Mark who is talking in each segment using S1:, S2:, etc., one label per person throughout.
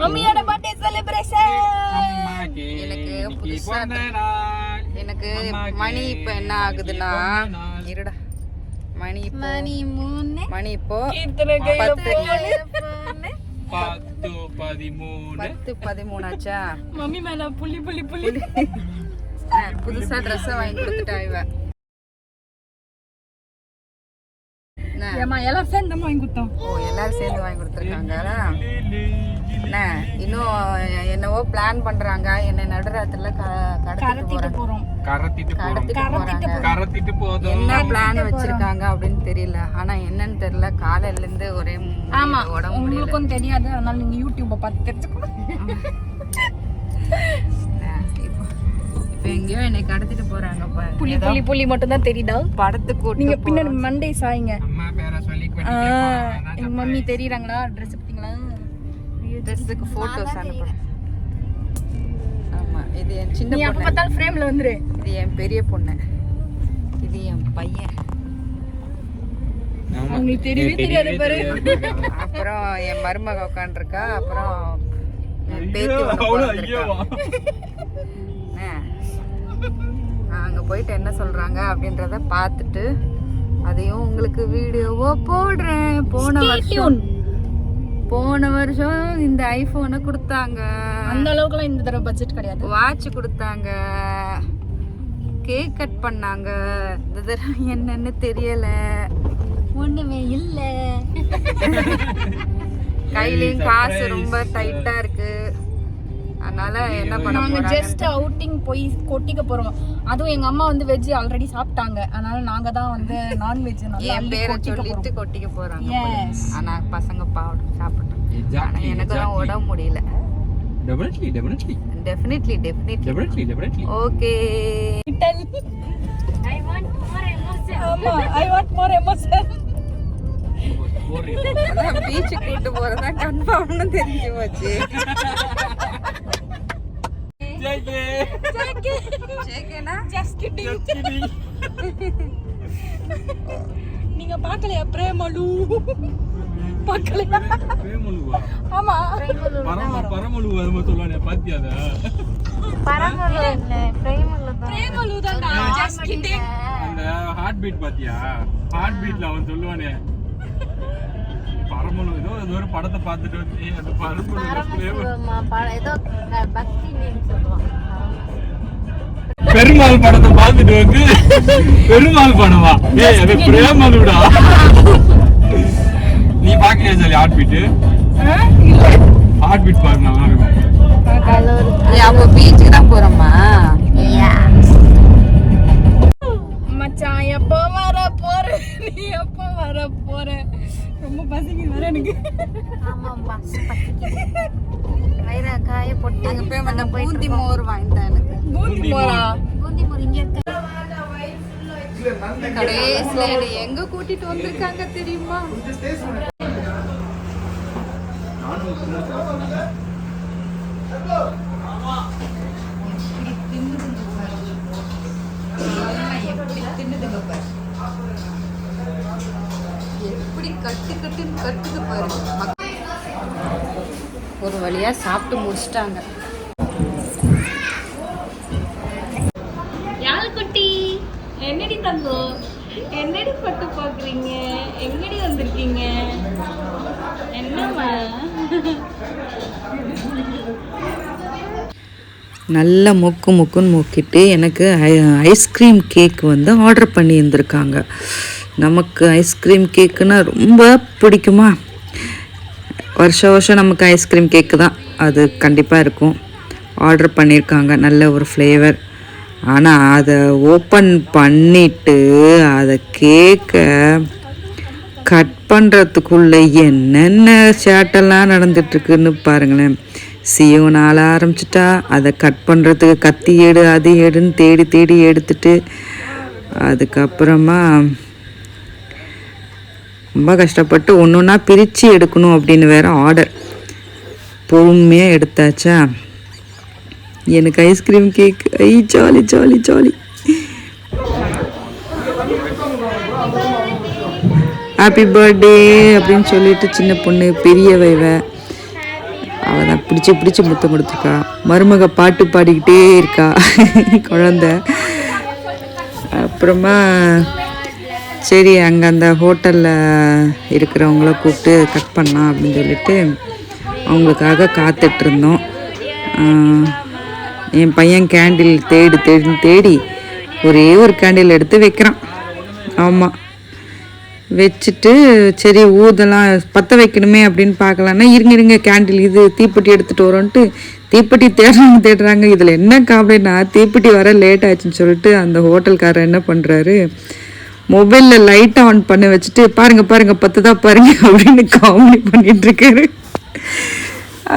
S1: மம்மியோட birthday celebration
S2: எனக்கு புதுசா. எனக்கு மணி இப்ப என்ன ஆகுதுன்னா. இருடா மணி இப்போ
S1: மணி மூணு
S2: மணி இப்போ பத்து.
S3: பதிமூணு
S2: பத்து பதிமூணு ஆச்சா
S1: மம்மி மேல புள்ளி புள்ளி புள்ளி.
S2: புதுசா ட்ரெஸ் வாங்கி கொடுத்துட்டா இவ. என்ன?
S1: ஏமா எல்லாம் சேர்ந்து வாங்கி கொடுத்தோம்.
S2: ஓ எல்லாரும் சேர்ந்து வாங்கி கொடுத்துருக்காங்க என்ன இன்னும் என்னவோ பிளான் பண்றாங்க. என்ன நடுராத்திரில க- கடத்திட்டு
S1: போறோம்.
S3: கரத்திட்டு போறோம்.
S2: கடத்திட்டு என்ன பிளான் வச்சிருக்காங்க அப்படின்னு தெரியல. ஆனா என்னன்னு தெரியல. காலையில இருந்து ஒரே முடியல,
S1: ஆமா
S2: உடம்பு
S1: உங்களுக்கும் தெரியாது. அதனால நீங்க யூடியூப்பை பார்த்து தெரிஞ்சுக்கணும்.
S2: இப்போ இப்போ எங்கேயோ என்னை கடத்திட்டு போறாங்க ஏதோ
S1: புள்ளி புள்ளி மட்டும் தான் தெரியுதா?
S2: படத்துக்கு
S1: நீங்க பின்னாடி மண்டே சாய்ங்க. எங்க மம்மி தெரியுறாங்களா ட்ரெஸ் எடுத்தீங்களா
S2: ட்ரெஸ்ஸுக்கு போட்டோஸ் அனுப்புறேன் ஆமா இது என் சின்ன
S1: நீ அப்ப
S2: பொண்ணு.
S1: பார்த்தாலும் ஃப்ரேம்ல வந்துரு.
S2: இது என் பெரிய பொண்ணு. இது என் பையன்.
S1: உங்களுக்கு தெரியவே தெரியாது பாரு.
S2: அப்புறம் என் மருமக உட்காந்துருக்கா அப்புறம்? அங்க போயிட்டு என்ன சொல்றாங்க அப்படின்றத பார்த்துட்டு அதையும் உங்களுக்கு வீடியோவோ போடுறேன். போன வருஷம் போன வருஷம் இந்த ஐபோனை கொடுத்தாங்க.
S1: அந்த அளவுக்குலாம் இந்த தடவை பட்ஜெட் கிடையாது.
S2: வாட்ச் கொடுத்தாங்க. கேக் கட் பண்ணாங்க. இந்த தடவை என்னன்னு தெரியல.
S1: ஒண்ணுமே இல்ல.
S2: கையிலயும் காசு ரொம்ப டைட்டா இருக்கு. அதனால என்ன பண்ண
S1: நாங்க ஜஸ்ட் அவுட்டிங் போய் கொட்டிக்க போறோம். அதுவும் எங்க அம்மா வந்து வெஜ் ஆல்ரெடி சாப்பிட்டாங்க. அதனால நாங்க தான் வந்து நான்வெஜ் நல்லா
S2: என் பேரை சொல்லிட்டு கொட்டிக்க போறாங்க. ஆனா பசங்க பாவம் சாப்பிட்டோம் ஆனா எனக்கு தான். உடம்பு முடியல.
S3: Definitely, definitely,
S2: definitely definitely
S3: definitely, definitely.
S2: Okay
S1: ஆமா ஐ வாண்ட் மோர் எமோஷன்
S2: அதான் பீச்சுக்கு கூட்டு போறதா கன்ஃபார்ம்னு தெரிஞ்சு போச்சு. ஜேகேனா
S1: ஜஸ்ட் கிட்டிங் நீங்க பார்க்கலையா? பிரேமலு. பார்க்கலையா?
S3: பிரேமலுவா?
S1: ஆமா.
S3: பரம- பரமலுவா என்னமோ சொல்லுவானே, பாத்தியா அத?
S1: பிரேமலு தான் ஜஸ்ட் கிட்டிங்
S3: அந்த heartbeat பாத்தியா? heartbeatல அவன் சொல்லுவானே, ஏதோ ஏதோ ஒரு படத்தை பார்த்துட்டு வந்து, "ஏய், அந்த பரமலுவ பிரேமலு." பெருமாள் படத்தை பார்த்துட்டு வந்து பெருமாள் படமா? ஏய் அது பிரேமலுடா நீ பாக்கலையா சொல்லி ஹார்ட் பீட் ஹார்ட் பீட் பாரு நல்லா இருக்கும்.
S2: அப்போ பீச்சுக்கு தான் போறோமா
S1: நீ எப்போ வர போற? ரொம்ப பசிக்குது வர எனக்கு.
S2: அங்க போய் அந்த பூந்தி மோர் வாங்கிட்டேன் எனக்கு.
S1: பூந்தி போறா
S2: கடைசியில என்னை எங்க கூட்டிட்டு வந்திருக்காங்க தெரியுமா? கட்டு கட்டுன்னு கட்டுது பாரு. மக்க- ஒரு வழியா சாப்பிட்டு முடிச்சிட்டாங்க.
S1: யாழ் குட்டி? என்னடி தங்கம் என்னடி பட்டு பாக்குறீங்க? எங்கடி வந்திருக்கீங்க? என்னம்மா?
S2: நல்ல மொக்கு மொக்குன்னு மொக்கிட்டு எனக்கு ஐஸ்கிரீம் கேக் வந்து ஆர்டர் பண்ணி இருந்திருக்காங்க நமக்கு ஐஸ்கிரீம் கேக்குன்னா ரொம்ப பிடிக்குமா? வருஷ வருஷம் நமக்கு ஐஸ்கிரீம் கேக்கு தான். அது கண்டிப்பாக இருக்கும். ஆர்டர் பண்ணியிருக்காங்க நல்ல ஒரு ஃப்ளேவர் ஆனால் அதை ஓப்பன் பண்ணிட்டு அதை கேக்கை கட் பண்ணுறதுக்குள்ளே என்னென்ன சேட்டெல்லாம் நடந்துட்டுருக்குன்னு பாருங்களேன். சியோனால ஆரம்பிச்சிட்டா அதை கட் பண்ணுறதுக்கு கத்தி ஏடு அது ஏடுன்னு தேடி தேடி எடுத்துட்டு அதுக்கப்புறமா ரொம்ப கஷ்டப்பட்டு ஒன்று ஒன்றா பிரித்து எடுக்கணும் அப்படின்னு வேற ஆர்டர். பொறுமையாக எடுத்தாச்சா? எனக்கு ஐஸ்கிரீம் கேக். ஐ jolly jolly jolly. Happy birthday அப்படின்னு சொல்லிட்டு சின்ன பொண்ணு பெரிய வைவ
S4: அவள் தான் பிடிச்சி பிடிச்சி முத்தம் கொடுத்துருக்கா. மருமக பாட்டு பாடிக்கிட்டே இருக்கா. குழந்த. அப்புறமா சரி அங்கே அந்த ஹோட்டலில் இருக்கிறவங்கள கூப்பிட்டு கட் பண்ணலாம் அப்படின்னு சொல்லிட்டு அவங்களுக்காக காத்துட்ருந்தோம். என் பையன் கேண்டில் தேடி தேடி தேடி ஒரே ஒரு கேண்டில் எடுத்து வைக்கிறான். ஆமாம் வச்சுட்டு சரி ஊதெல்லாம் பற்ற வைக்கணுமே அப்படின்னு பார்க்கலான்னா இருங்க இருங்க கேண்டில் இது தீப்பெட்டி எடுத்துகிட்டு வரோன்ட்டு தீப்பெட்டி தேடுறாங்க தேடுறாங்க. இதில் என்ன காமெடினா தீப்பெட்டி வர லேட் ஆச்சுன்னு சொல்லிட்டு அந்த ஹோட்டல்காரர் என்ன பண்ணுறாரு மொபைலில் லைட் ஆன் பண்ணி வச்சுட்டு பாருங்க பாருங்க பத்து தான் பாருங்க அப்படின்னு காமெடி பண்ணிகிட்ருக்காரு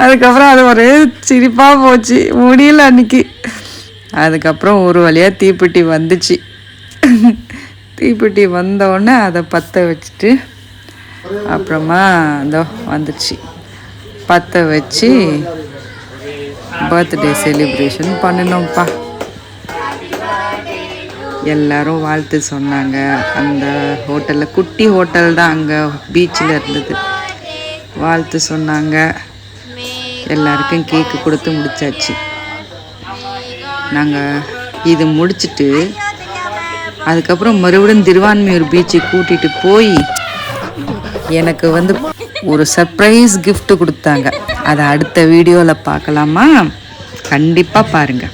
S4: அதுக்கப்புறம் அது ஒரே சிரிப்பாக போச்சு. முடியல அன்னைக்கு. அதுக்கப்புறம் ஒரு வழியாக தீப்பெட்டி வந்துச்சு. தீப்பெட்டி வந்தோடனே அதை பற்ற வச்சுட்டு அப்புறமா இதோ வந்துச்சு. பற்ற வச்சு பர்த்டே செலிப்ரேஷன் பண்ணணும்ப்பா. எல்லாரும் வாழ்த்து சொன்னாங்க. அந்த ஹோட்டலில் குட்டி ஹோட்டல் தான் அங்கே பீச்சில் இருந்தது. வாழ்த்து சொன்னாங்க. எல்லாருக்கும் கேக்கு கொடுத்து முடிச்சாச்சு. நாங்கள் இது முடிச்சுட்டு அதுக்கப்புறம் மறுபடியும் திருவான்மையூர் பீச்சை கூட்டிகிட்டு போய் எனக்கு வந்து ஒரு சர்ப்ரைஸ் கிஃப்ட் கொடுத்தாங்க. அதை அடுத்த வீடியோவில் பார்க்கலாமா? கண்டிப்பாக பாருங்கள்